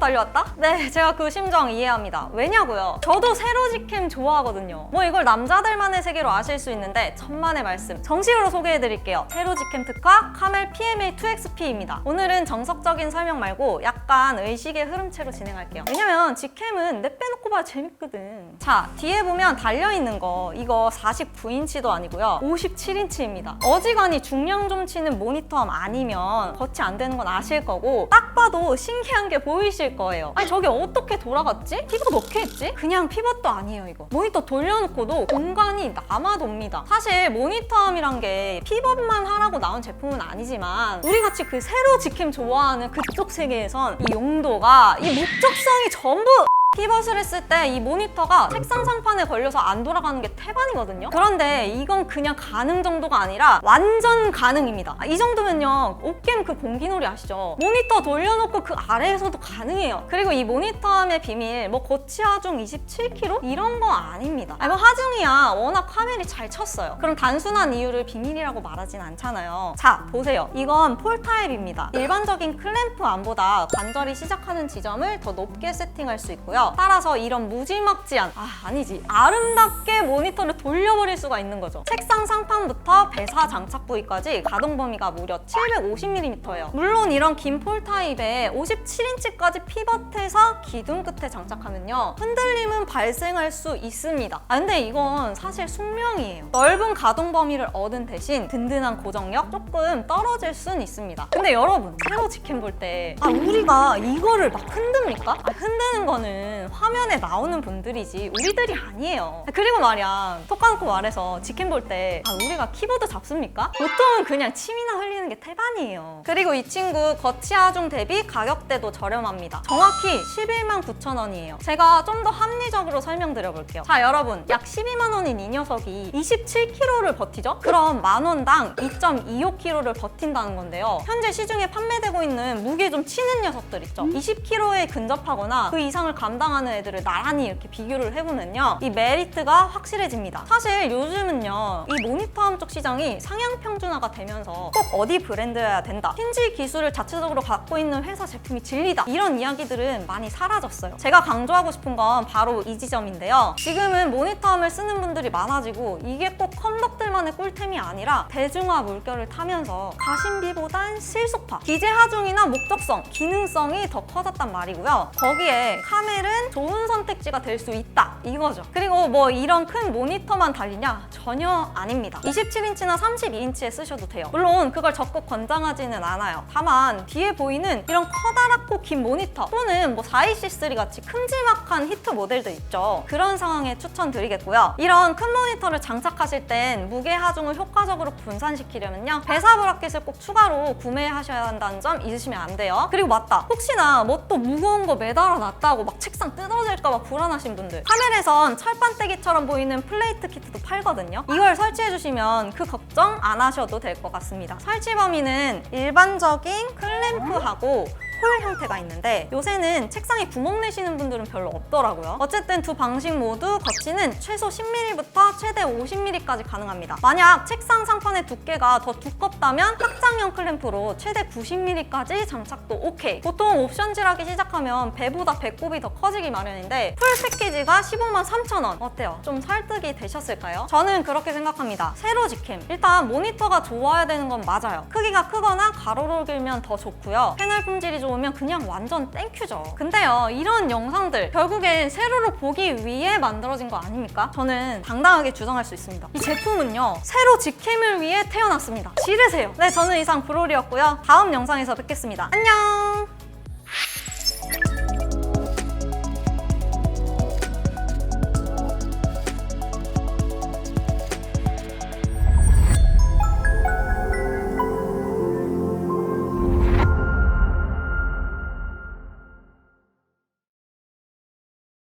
달려왔다? 네, 제가 그 심정 이해합니다. 왜냐고요? 저도 세로지캠 좋아하거든요. 뭐 이걸 남자들만의 세계로 아실 수 있는데 천만의 말씀. 정식으로 소개해드릴게요. 세로지캠 특화 카멜 PMA2XP입니다. 오늘은 정석적인 설명 말고 약 간 의식의 흐름체로 진행할게요. 왜냐면 지캠은 내 빼놓고 봐야 재밌거든. 자, 뒤에 보면 달려있는 거 이거 49인치도 아니고요. 57인치입니다. 어지간히 중량 좀 치는 모니터함 아니면 거치 안 되는 건 아실 거고 딱 봐도 신기한 게 보이실 거예요. 아니 저게 어떻게 돌아갔지? 피벗 어떻게 했지? 그냥 피벗도 아니에요 이거. 모니터 돌려놓고도 공간이 남아돕니다. 사실 모니터함이란 게 피벗만 하라고 나온 제품은 아니지만 우리 같이 그 세로 지킴 좋아하는 그쪽 세계에선 이 용도가 이 목적성이 전부 피벗을 했을 때 이 모니터가 책상 상판에 걸려서 안 돌아가는 게 태반이거든요. 그런데 이건 그냥 가능 정도가 아니라 완전 가능입니다. 아, 이 정도면요. 옷겜 그 공기놀이 아시죠? 모니터 돌려놓고 그 아래에서도 가능해요. 그리고 이 모니터함의 비밀, 뭐 고치 하중 27kg 이런 거 아닙니다. 아니 뭐 하중이야. 워낙 카멜이 잘 쳤어요. 그럼 단순한 이유를 비밀이라고 말하진 않잖아요. 자, 보세요. 이건 폴 타입입니다. 일반적인 클램프 암보다 관절이 시작하는 지점을 더 높게 세팅할 수 있고요. 따라서 이런 무지막지한, 아, 아니지. 아름답게 모니터를 돌려버릴 수가 있는 거죠. 책상 상판부터 배사 장착 부위까지 가동 범위가 무려 750mm예요. 물론 이런 긴 폴 타입에 57인치까지 피벗해서 기둥 끝에 장착하면요. 흔들림은 발생할 수 있습니다. 아, 근데 이건 사실 숙명이에요. 넓은 가동 범위를 얻은 대신 든든한 고정력 조금 떨어질 순 있습니다. 근데 여러분, 새로 직캠 볼 때, 아, 우리가 이거를 막 흔듭니까? 아, 흔드는 거는 화면에 나오는 분들이지 우리들이 아니에요. 그리고 말이야, 톡 까놓고 말해서 직캠 볼 때, 아, 우리가 키보드 잡습니까? 보통은 그냥 침이나 흘리는 게 태반이에요. 그리고 이 친구 거치 하중 대비 가격대도 저렴합니다. 정확히 11만 9천 원이에요. 제가 좀 더 합리적으로 설명드려볼게요. 자, 여러분, 약 12만 원인 이 녀석이 27kg를 버티죠? 그럼 만 원당 2.25kg를 버틴다는 건데요. 현재 시중에 판매되고 있는 무게 좀 치는 녀석들 있죠? 20kg에 근접하거나 그 이상을 감당 하는 애들을 나란히 이렇게 비교를 해보면요. 이 메리트가 확실해집니다. 사실 요즘은요, 이 모니터함 쪽 시장이 상향 평준화가 되면서 꼭 어디 브랜드여야 된다. 힌지 기술을 자체적으로 갖고 있는 회사 제품이 진리다. 이런 이야기들은 많이 사라졌어요. 제가 강조하고 싶은 건 바로 이 지점인데요. 지금은 모니터함을 쓰는 분들이 많아지고 이게 꼭 컴덕들만의 꿀템이 아니라 대중화 물결을 타면서 가심비보단 실속파, 기재 하중이나 목적성, 기능성이 더 커졌단 말이고요. 거기에 카 멜은 좋은 선택지가 될 수 있다 이거죠. 그리고 뭐 이런 큰 모니터만 달리냐? 전혀 아닙니다. 27인치나 32인치에 쓰셔도 돼요. 물론 그걸 적극 권장하지는 않아요. 다만 뒤에 보이는 이런 커다랗고 긴 모니터 또는 뭐 4EC3 같이 큼지막한 히트 모델들 있죠. 그런 상황에 추천드리겠고요. 이런 큰 모니터를 장착하실 땐 무게 하중을 효과적으로 분산시키려면요. 배사 브라켓을 꼭 추가로 구매하셔야 한다는 점 잊으시면 안 돼요. 그리고 맞다. 혹시나 뭐 또 무거운 거 매달아 놨다고 막 책상 뜯어질까 봐 불안하신 분들. 카멜에선 철판떼기처럼 보이는 플레이트 키트도 팔거든요. 이걸 설치해 주시면 그 걱정 안 하셔도 될 것 같습니다. 설치 범위는 일반적인 클램프하고 홀 형태가 있는데 요새는 책상에 구멍 내시는 분들은 별로 없더라고요. 어쨌든 두 방식 모두 거치는 최소 10mm부터 최대 50mm까지 가능합니다. 만약 책상 상판의 두께가 더 두껍다면 확장형 클램프로 최대 90mm까지 장착도 오케이. 보통 옵션질하기 시작하면 배보다 배꼽이 더 커지기 마련인데 풀 패키지가 15만 3천 원. 어때요? 좀 설득이 되셨을까요? 저는 그렇게 생각합니다. 세로 직캠. 일단 모니터가 좋아야 되는 건 맞아요. 크기가 크거나 가로로 길면 더 좋고요. 패널 품질이 좋 으면 그냥 완전 땡큐죠. 근데요, 이런 영상들 결국엔 세로로 보기 위해 만들어진 거 아닙니까? 저는 당당하게 주장할 수 있습니다. 이 제품은요, 세로 직캠을 위해 태어났습니다. 지르세요. 네, 저는 이상 브롤이었고요. 다음 영상에서 뵙겠습니다. 안녕!